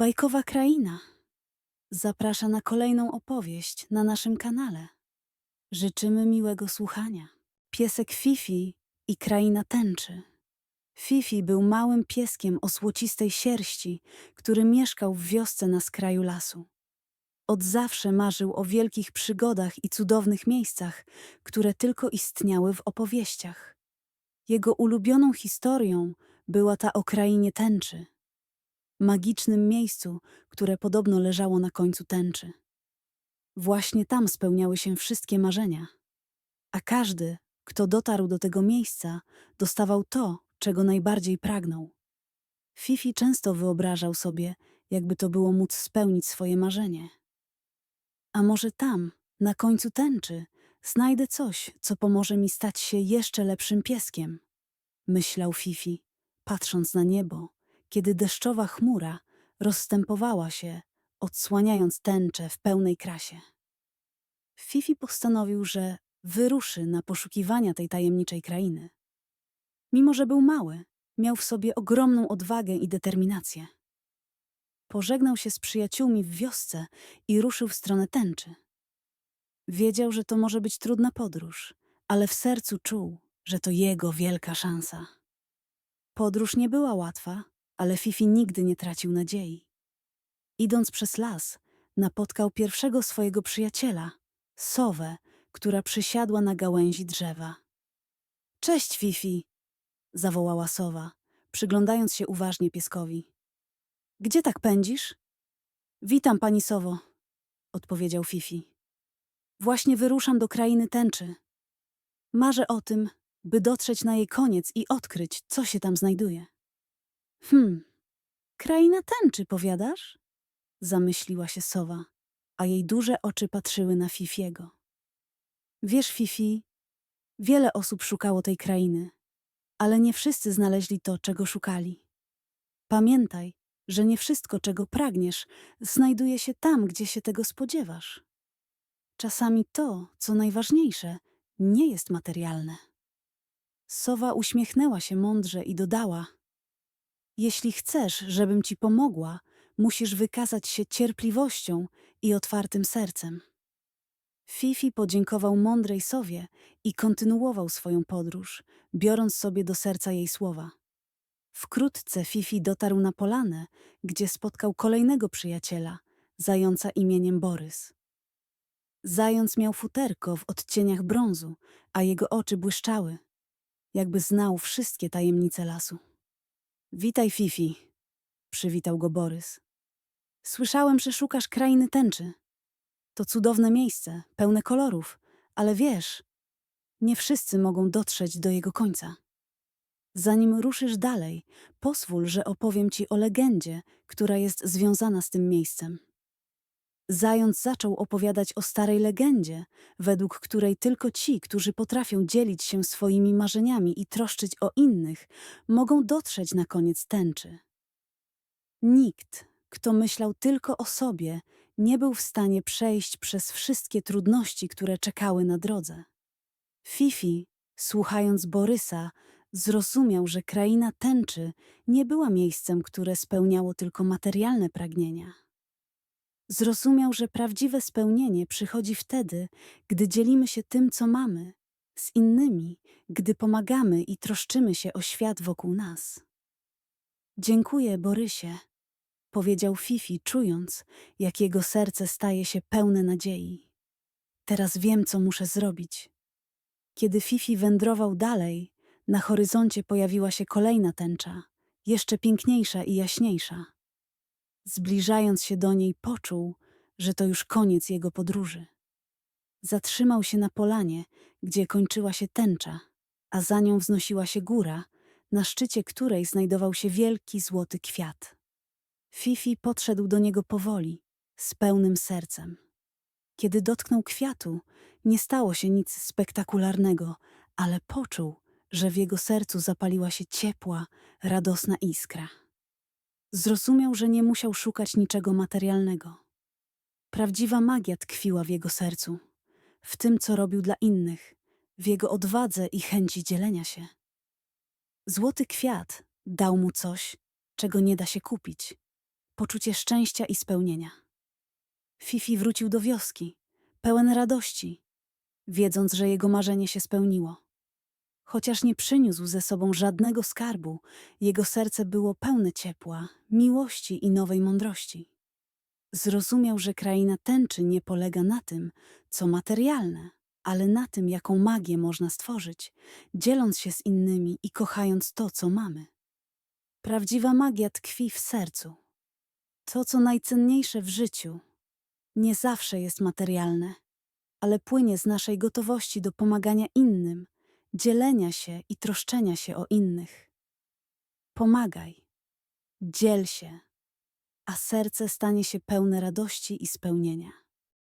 Bajkowa Kraina zaprasza na kolejną opowieść na naszym kanale. Życzymy miłego słuchania. Piesek Fifi i Kraina Tęczy. Fifi był małym pieskiem o złocistej sierści, który mieszkał w wiosce na skraju lasu. Od zawsze marzył o wielkich przygodach i cudownych miejscach, które tylko istniały w opowieściach. Jego ulubioną historią była ta o krainie tęczy, magicznym miejscu, które podobno leżało na końcu tęczy. Właśnie tam spełniały się wszystkie marzenia, a każdy, kto dotarł do tego miejsca, dostawał to, czego najbardziej pragnął. Fifi często wyobrażał sobie, jakby to było móc spełnić swoje marzenie. A może tam, na końcu tęczy, znajdę coś, co pomoże mi stać się jeszcze lepszym pieskiem, myślał Fifi, patrząc na niebo, kiedy deszczowa chmura rozstępowała się, odsłaniając tęczę w pełnej krasie. Fifi postanowił, że wyruszy na poszukiwania tej tajemniczej krainy. Mimo, że był mały, miał w sobie ogromną odwagę i determinację. Pożegnał się z przyjaciółmi w wiosce i ruszył w stronę tęczy. Wiedział, że to może być trudna podróż, ale w sercu czuł, że to jego wielka szansa. Podróż nie była łatwa, ale Fifi nigdy nie tracił nadziei. Idąc przez las, napotkał pierwszego swojego przyjaciela, sowę, która przysiadła na gałęzi drzewa. Cześć, Fifi! zawołała sowa, przyglądając się uważnie pieskowi. Gdzie tak pędzisz? Witam, pani sowo, odpowiedział Fifi. Właśnie wyruszam do krainy tęczy. Marzę o tym, by dotrzeć na jej koniec i odkryć, co się tam znajduje. Hmm, kraina tęczy, powiadasz? Zamyśliła się sowa, a jej duże oczy patrzyły na Fifiego. Wiesz, Fifi, wiele osób szukało tej krainy, ale nie wszyscy znaleźli to, czego szukali. Pamiętaj, że nie wszystko, czego pragniesz, znajduje się tam, gdzie się tego spodziewasz. Czasami to, co najważniejsze, nie jest materialne. Sowa uśmiechnęła się mądrze i dodała: Jeśli chcesz, żebym ci pomogła, musisz wykazać się cierpliwością i otwartym sercem. Fifi podziękował mądrej sowie i kontynuował swoją podróż, biorąc sobie do serca jej słowa. Wkrótce Fifi dotarł na polanę, gdzie spotkał kolejnego przyjaciela, zająca imieniem Borys. Zając miał futerko w odcieniach brązu, a jego oczy błyszczały, jakby znał wszystkie tajemnice lasu. Witaj, Fifi, przywitał go Borys. Słyszałem, że szukasz krainy tęczy. To cudowne miejsce, pełne kolorów, ale wiesz, nie wszyscy mogą dotrzeć do jego końca. Zanim ruszysz dalej, pozwól, że opowiem ci o legendzie, która jest związana z tym miejscem. Zając zaczął opowiadać o starej legendzie, według której tylko ci, którzy potrafią dzielić się swoimi marzeniami i troszczyć o innych, mogą dotrzeć na koniec tęczy. Nikt, kto myślał tylko o sobie, nie był w stanie przejść przez wszystkie trudności, które czekały na drodze. Fifi, słuchając Borysa, zrozumiał, że kraina tęczy nie była miejscem, które spełniało tylko materialne pragnienia. Zrozumiał, że prawdziwe spełnienie przychodzi wtedy, gdy dzielimy się tym, co mamy, z innymi, gdy pomagamy i troszczymy się o świat wokół nas. Dziękuję, Borysie, powiedział Fifi, czując, jak jego serce staje się pełne nadziei. Teraz wiem, co muszę zrobić. Kiedy Fifi wędrował dalej, na horyzoncie pojawiła się kolejna tęcza, jeszcze piękniejsza i jaśniejsza. Zbliżając się do niej, poczuł, że to już koniec jego podróży. Zatrzymał się na polanie, gdzie kończyła się tęcza, a za nią wznosiła się góra, na szczycie której znajdował się wielki złoty kwiat. Fifi podszedł do niego powoli, z pełnym sercem. Kiedy dotknął kwiatu, nie stało się nic spektakularnego, ale poczuł, że w jego sercu zapaliła się ciepła, radosna iskra. Zrozumiał, że nie musiał szukać niczego materialnego. Prawdziwa magia tkwiła w jego sercu, w tym, co robił dla innych, w jego odwadze i chęci dzielenia się. Złoty kwiat dał mu coś, czego nie da się kupić poczucie szczęścia i spełnienia. Fifi wrócił do wioski, pełen radości, wiedząc, że jego marzenie się spełniło. Chociaż nie przyniósł ze sobą żadnego skarbu, jego serce było pełne ciepła, miłości i nowej mądrości. Zrozumiał, że kraina tęczy nie polega na tym, co materialne, ale na tym, jaką magię można stworzyć, dzieląc się z innymi i kochając to, co mamy. Prawdziwa magia tkwi w sercu. To, co najcenniejsze w życiu, nie zawsze jest materialne, ale płynie z naszej gotowości do pomagania innym, dzielenia się i troszczenia się o innych. Pomagaj, dziel się, a serce stanie się pełne radości i spełnienia.